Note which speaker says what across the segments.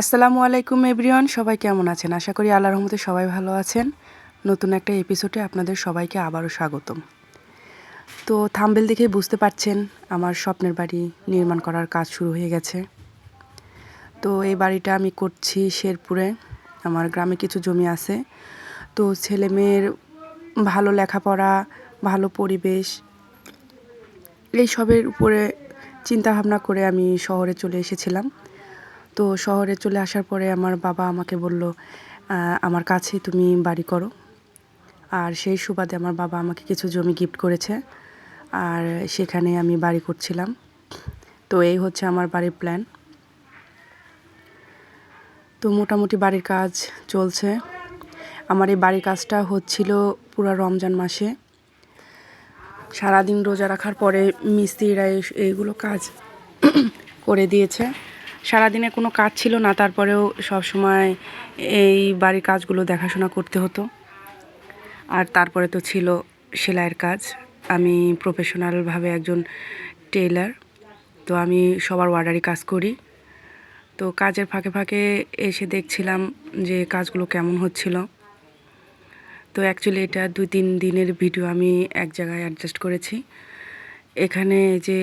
Speaker 1: আসসালামু আলাইকুম এভরিওয়ান, সবাই কেমন আছেন? আশা করি আল্লাহ রহমতে সবাই ভালো আছেন। নতুন একটা এপিসোডে আপনাদের সবাইকে আবারও স্বাগতম। তো থাম্বেল দেখেই বুঝতে পারছেন, আমার স্বপ্নের বাড়ি নির্মাণ করার কাজ শুরু হয়ে গেছে। তো এই বাড়িটা আমি করছি শেরপুরে, আমার গ্রামে কিছু জমি আছে। তো ছেলে মেয়ের ভালো লেখাপড়া, ভালো পরিবেশ, এইসবের উপরে চিন্তাভাবনা করে আমি শহরে চলে এসেছিলাম। তো শহরে চলে আসার পরে আমার বাবা আমাকে বলল আমার কাছে তুমি বাড়ি করো। আর সেই সুবাদে আমার বাবা আমাকে কিছু জমি গিফট করেছে, আর সেখানে আমি বাড়ি করছিলাম। তো এই হচ্ছে আমার বাড়ির প্ল্যান তো মোটামুটি বাড়ির কাজ চলছে। আমার এই বাড়ির কাজটা হচ্ছিল পুরো রমজান মাসে। সারাদিন রোজা রাখার পরে মিস্ত্রিরা এইগুলো কাজ করে দিয়েছে। সারাদিনে কোনো কাজ ছিল না, তারপরেও সব সময় এই বাড়ির কাজগুলো দেখাশোনা করতে হতো। আর তারপরে তো ছিল সেলাইয়ের কাজ। আমি প্রফেশনালভাবে একজন টেইলার তো আমি সবার অর্ডারই কাজ করি। তো কাজের ফাঁকে ফাঁকে এসে দেখছিলাম যে কাজগুলো কেমন হচ্ছিল। তো অ্যাকচুয়ালি এটা দুই তিন দিনের ভিডিও আমি এক জায়গায় অ্যাডজাস্ট করেছি। এখানে যে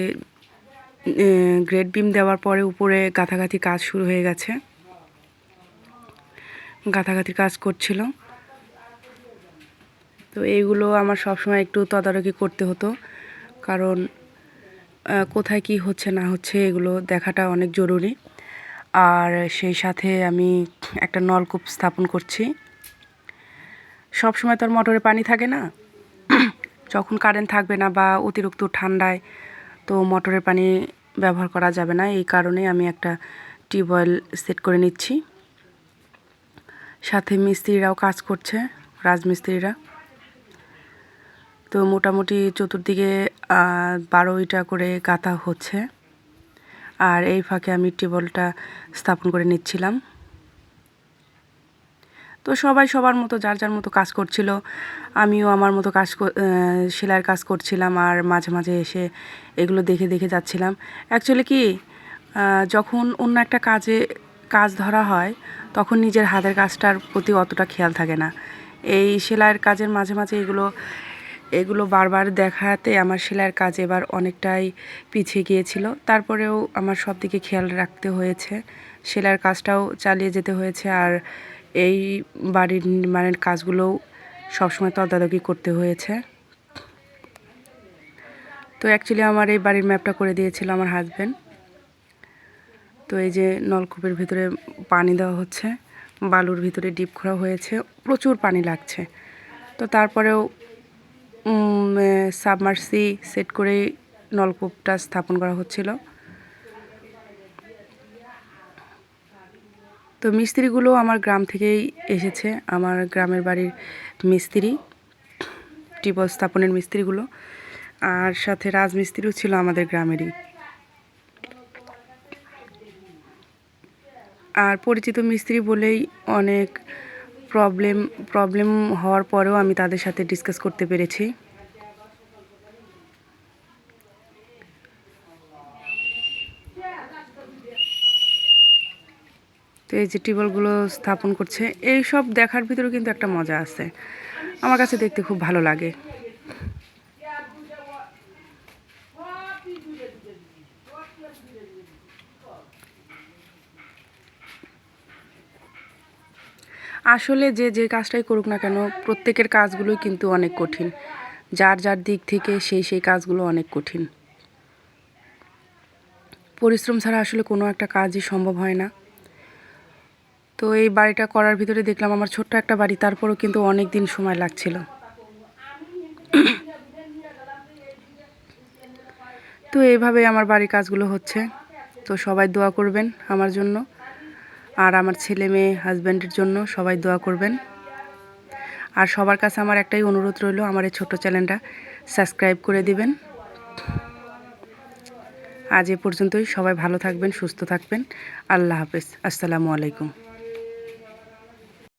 Speaker 1: গ্রেড বিম দেওয়ার পরে উপরে গাঁথাগাথি কাজ শুরু হয়ে গেছে। গাঁথাগাথি কাজ করছিল। তো এইগুলো আমার সবসময় একটু তদারকি করতে হতো। কারণ কোথায় কি হচ্ছে না হচ্ছে এগুলো দেখাটা অনেক জরুরি। আর সেই সাথে আমি একটা নলকূপ স্থাপন করছি। সব সময় তো আর মোটরে পানি থাকে না। যখন কারেন্ট থাকবে না বা অতিরিক্ত ঠান্ডায় তো মোটরের পানি ব্যবহার করা যাবে না। এই কারণে আমি একটা টিউবওয়েল সেট করে নিচ্ছি। সাথে মিস্ত্রিরাও কাজ করছে, রাজমিস্ত্রিরা। তো মোটামুটি চতুর্দিকে বারোইটা করে গাঁথা হচ্ছে। আর এই ফাঁকে আমি টিউবওয়েলটা স্থাপন করে নিচ্ছিলাম। তো সবাই সবার মতো যার যার মতো কাজ করছিল। আমিও আমার মতো কাজ সেলাইয়ের কাজ করছিলাম আর মাঝে মাঝে এসে এগুলো দেখে দেখে যাচ্ছিলাম। অ্যাকচুয়ালি কি যখন অন্য একটা কাজে কাজ ধরা হয়, তখন নিজের হাতের কাজটার প্রতি অতটা খেয়াল থাকে না। এই সেলাইয়ের কাজের মাঝে মাঝে এগুলো এগুলো বারবার দেখাতে আমার সেলাইয়ের কাজ এবার অনেকটাই পিছিয়ে গিয়েছিল। তারপরেও আমার সব দিকে খেয়াল রাখতে হয়েছে। সেলাইয়ের কাজটাও চালিয়ে যেতে হয়েছে আর এই বাড়ির নির্মাণের কাজগুলোও সবসময় তদারকি করতে হয়েছে। তো অ্যাকচুয়ালি আমার এই বাড়ির ম্যাপটা করে দিয়েছিল আমার হাজব্যান্ড তো এই যে নলকূপের ভিতরে পানি দেওয়া হচ্ছে, বালুর ভিতরে ডিপ করা হয়েছে, প্রচুর পানি লাগছে। তো তারপরেও সাবমার্সি সেট করেই নলকূপটা স্থাপন করা হচ্ছিল। তো মিস্ত্রিগুলো আমার গ্রাম থেকেই এসেছে। আমার গ্রামের বাড়ির মিস্ত্রি টিপল স্থাপনের মিস্ত্রিগুলো। আর সাথে রাজমিস্ত্রিও ছিল আমাদের গ্রামেরই। আর পরিচিত মিস্ত্রি বলেই অনেক প্রবলেম প্রবলেম হওয়ার পরেও আমি তাদের সাথে ডিসকাস করতে পেরেছি। তো এই যে টিউবওয়েলগুলো স্থাপন করছে এই সব দেখার ভিতরেও কিন্তু একটা মজা আছে। আমার কাছে দেখতে খুব ভালো লাগে। আসলে যে যে কাজটাই করুক না কেন, প্রত্যেকের কাজগুলোই কিন্তু অনেক কঠিন। যার যার দিক থেকে সেই সেই কাজগুলো অনেক কঠিন। পরিশ্রম ছাড়া আসলে কোনো একটা কাজই সম্ভব হয় না। তো এই বাড়িটা করার ভিতরে দেখলাম আমার ছোট্ট একটা বাড়ি, তারপরও কিন্তু অনেক দিন সময় লাগছিল। তো এইভাবে আমার বাড়ির কাজগুলো হচ্ছে। তো সবাই দোয়া করবেন আমার জন্য, আর আমার ছেলে মেয়ে, হাজব্যান্ডের জন্য সবাই দোয়া করবেন। আর সবার কাছে আমার একটাই অনুরোধ রইল, আমার এই ছোটো চ্যানেলটা সাবস্ক্রাইব করে দিবেন। আজ এ পর্যন্তই, সবাই ভালো থাকবেন, সুস্থ থাকবেন। আল্লাহ হাফেজ, আসসালামু আলাইকুম।